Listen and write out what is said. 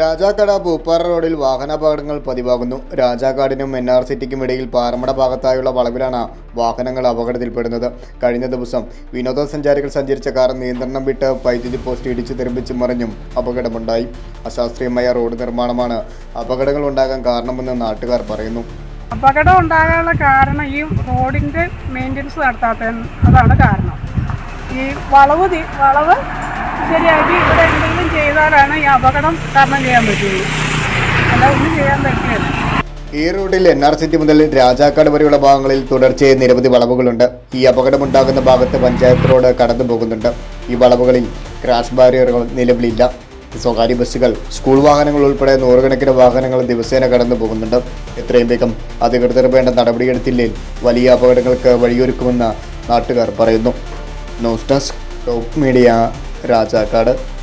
രാജാക്കട പൂപ്പാറ റോഡിൽ വാഹനാപകടങ്ങൾ പതിവാകുന്നു. രാജാക്കാടിനും N R സിറ്റിക്കും ഇടയിൽ പാറമട ഭാഗത്തായുള്ള വളവിലാണ് വാഹനങ്ങൾ അപകടത്തിൽപ്പെടുന്നത്. കഴിഞ്ഞ ദിവസം വിനോദസഞ്ചാരികൾ സഞ്ചരിച്ച കാർ നിയന്ത്രണം വിട്ട് വൈദ്യുതി പോസ്റ്റ് ഇടിച്ചു തെറിപ്പിച്ച് മറിഞ്ഞും അപകടമുണ്ടായി. അശാസ്ത്രീയമായ റോഡ് നിർമ്മാണമാണ് അപകടങ്ങൾ ഉണ്ടാകാൻ കാരണമെന്ന് നാട്ടുകാർ പറയുന്നു. അപകടം ഉണ്ടാകാനുള്ള കാരണം ഈ റോഡിന്റെ മെയിന്റനൻസ് നടത്താത്ത അതാണ് കാരണം. ഈ വളവ് വളവ് ശരിയാക്കി ഇവിടെ എന്തെങ്കിലും അപകടം തരണം ചെയ്യാൻ പറ്റുള്ളൂ. ഒന്നും ചെയ്യാൻ പറ്റില്ല. ഈ റൂട്ടിൽ എൻ ആർ സിറ്റി മുതൽ രാജാക്കാട് വരെയുള്ള ഭാഗങ്ങളിൽ തുടർച്ചയായി നിരവധി വളവുകളുണ്ട്. ഈ അപകടമുണ്ടാകുന്ന ഭാഗത്ത് പഞ്ചായത്ത് റോഡ് കടന്നു പോകുന്നുണ്ട്. ഈ വളവുകളിൽ ക്രാഷ് ബാരിയറുകൾ നിലവിലില്ല. സ്വകാര്യ ബസ്സുകൾ സ്കൂൾ വാഹനങ്ങൾ ഉൾപ്പെടെ നൂറുകണക്കിന് വാഹനങ്ങൾ ദിവസേന കടന്നു പോകുന്നുണ്ട്. എത്രയും വേഗം അധികൃതർ വേണ്ട നടപടിയെടുത്തില്ലെങ്കിൽ വലിയ അപകടങ്ങൾക്ക് വഴിയൊരുക്കുമെന്ന് നാട്ടുകാർ പറയുന്നു. News desk top media Rajakkad.